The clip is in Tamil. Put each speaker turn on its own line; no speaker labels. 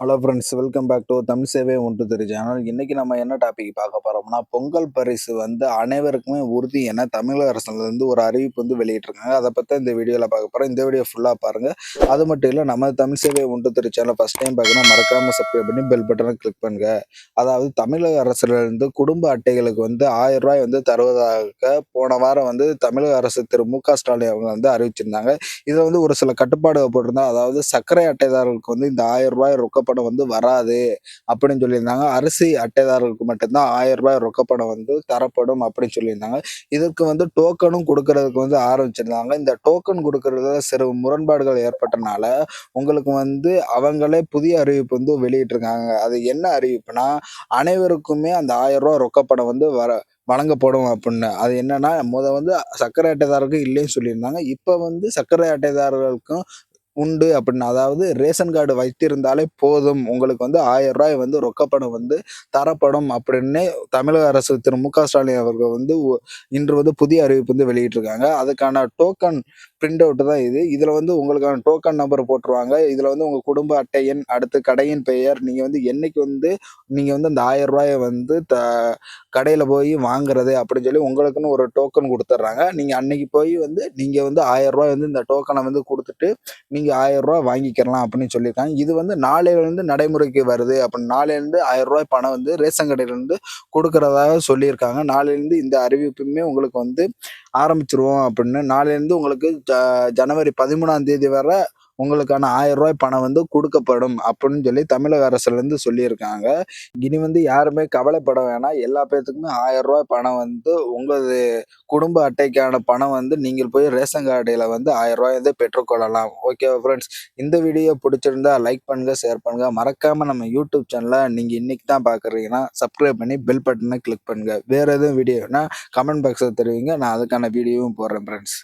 Hello friends welcome back to Tamil சேவை ஒன்று திரு சேனல் இன்றைக்கி நம்ம என்ன டாபிக் பார்க்க போகிறோம்னா பொங்கல் பரிசு வந்து அனைவருக்குமே உறுதி என தமிழக அரசுலேருந்து ஒரு அறிவிப்பு வந்து வெளியிட்டிருக்காங்க. அதை பற்றி இந்த வீடியோவில் பார்க்க போகிறோம் இந்த வீடியோ ஃபுல்லாக பாருங்கள் அது மட்டும் இல்லை நம்ம தமிழ் சேவை ஒன்று திரு சேனல் ஃபஸ்ட் டைம் பார்க்கணும் மறக்காமல் சப்ஸ்கிரைப் பண்ணி பெல் பட்டனை கிளிக் பண்ணுங்க. அதாவது தமிழக அரசுலேருந்து குடும்ப அட்டைகளுக்கு வந்து ஆயிரம் ரூபாய் வந்து தருவதாக போன வாரம் வந்து தமிழக அரசு திரு மு க ஸ்டாலின் அவங்க வந்து அறிவிச்சிருந்தாங்க. இதில் வந்து ஒரு சில கட்டுப்பாடுகள் போட்டிருந்தாங்க அதாவது சர்க்கரை அட்டைதாரர்களுக்கு வந்து இந்த ஆயிரம் ரூபாய் ரொக்கப்படம் வந்து வராது அப்படின்னு சொல்லியிருந்தாங்க. அரிசி அட்டைதாரர்களுக்கு மட்டும்தான் ஆயிரம் ரூபாய் ரொக்கப்படம் வந்து தரப்படும் அப்படின்னு சொல்லியிருந்தாங்க. இதற்கு வந்து டோக்கனும் கொடுக்கறதுக்கு வந்து ஆரம்பிச்சிருந்தாங்க. இந்த டோக்கன் கொடுக்கறதுல சிறு முரண்பாடுகள் ஏற்பட்டனால உங்களுக்கு வந்து அவங்களே புதிய அறிவிப்பு வந்து வெளியிட்டிருக்காங்க. அது என்ன அறிவிப்புனா அனைவருக்குமே அந்த ஆயிரம் ரூபாய் ரொக்கப்படம் வந்து வர வழங்கப்படும் அப்படின்னு. அது என்னன்னா முத வந்து சர்க்கரை அட்டைதாரருக்கு இல்லைன்னு சொல்லியிருந்தாங்க. இப்போ வந்து சர்க்கரை அட்டைதாரர்களுக்கும் உண்டு அப்படின்னு. அதாவது ரேஷன் கார்டு வைத்திருந்தாலே போதும். உங்களுக்கு வந்து ஆயிரம் ரூபாய் வந்து ரொக்கப்பணம் வந்து தரப்படும் அப்படின்னு தமிழக அரசு திரு மு க ஸ்டாலின் அவர்கள் வந்து இன்று வந்து புதிய அறிவிப்பு வந்து வெளியிட்டிருக்காங்க. அதுக்கான டோக்கன் பிரிண்ட் அவுட் தான் இது. இதில் வந்து உங்களுக்கான டோக்கன் நம்பர் போட்டுருவாங்க. இதில் வந்து உங்கள் குடும்ப அட்டை எண் அடுத்து கடையின் பெயர் நீங்கள் வந்து என்னைக்கு வந்து நீங்கள் வந்து அந்த ஆயிரம் ரூபாயை வந்து த கடையில் போய் வாங்குறது அப்படின்னு சொல்லி உங்களுக்குன்னு ஒரு டோக்கன் கொடுத்துட்றாங்க. நீங்கள் அன்னைக்கு போய் வந்து நீங்கள் வந்து ஆயிரம் ரூபாய் வந்து இந்த டோக்கனை வந்து கொடுத்துட்டு நீங்கள் ஆயிரம் ரூபாய் வாங்கிக்கலாம் அப்படின்னு சொல்லியிருக்காங்க. இது வந்து நாளையிலேருந்து நடைமுறைக்கு வருது. அப்படின்னு நாளையிலேருந்து ஆயிரம் ரூபாய் பணம் வந்து ரேஷன் கடையிலேருந்து கொடுக்கறதாக சொல்லியிருக்காங்க. நாளையிலேருந்து இந்த அறிவிப்புமே உங்களுக்கு வந்து ஆரம்பிச்சிருவோம் அப்படின்னு. நாளையிலேருந்து உங்களுக்கு ஜ ஜனவரி பதிமூணாம் தேதி வரை உங்களுக்கான ஆயிரம் ரூபாய் பணம் வந்து கொடுக்கப்படும் அப்படின்னு சொல்லி தமிழக அரசுலேருந்து சொல்லியிருக்காங்க. இனி வந்து யாருமே கவலைப்பட வேணாம். எல்லா பேர்த்துக்குமே ஆயிரம் ரூபாய் பணம் வந்து உங்களது குடும்ப அட்டைக்கான பணம் வந்து நீங்கள் போய் ரேஷன் கார்டில் வந்து ஆயிரம் ரூபாய் வந்து பெற்றுக்கொள்ளலாம். ஓகே ஃப்ரெண்ட்ஸ் இந்த வீடியோ பிடிச்சிருந்தா லைக் பண்ணுங்க ஷேர் பண்ணுங்க. மறக்காம நம்ம யூடியூப் சேனலை நீங்கள் இன்னைக்கு தான் பார்க்குறீங்கன்னா சப்ஸ்கிரைப் பண்ணி பெல் பட்டனை கிளிக் பண்ணுங்க. வேற எதுவும் வீடியோனா கமெண்ட் பாக்ஸில் தெரிவிங்க. நான் அதுக்கான வீடியோவும் போடுறேன் ஃப்ரெண்ட்ஸ்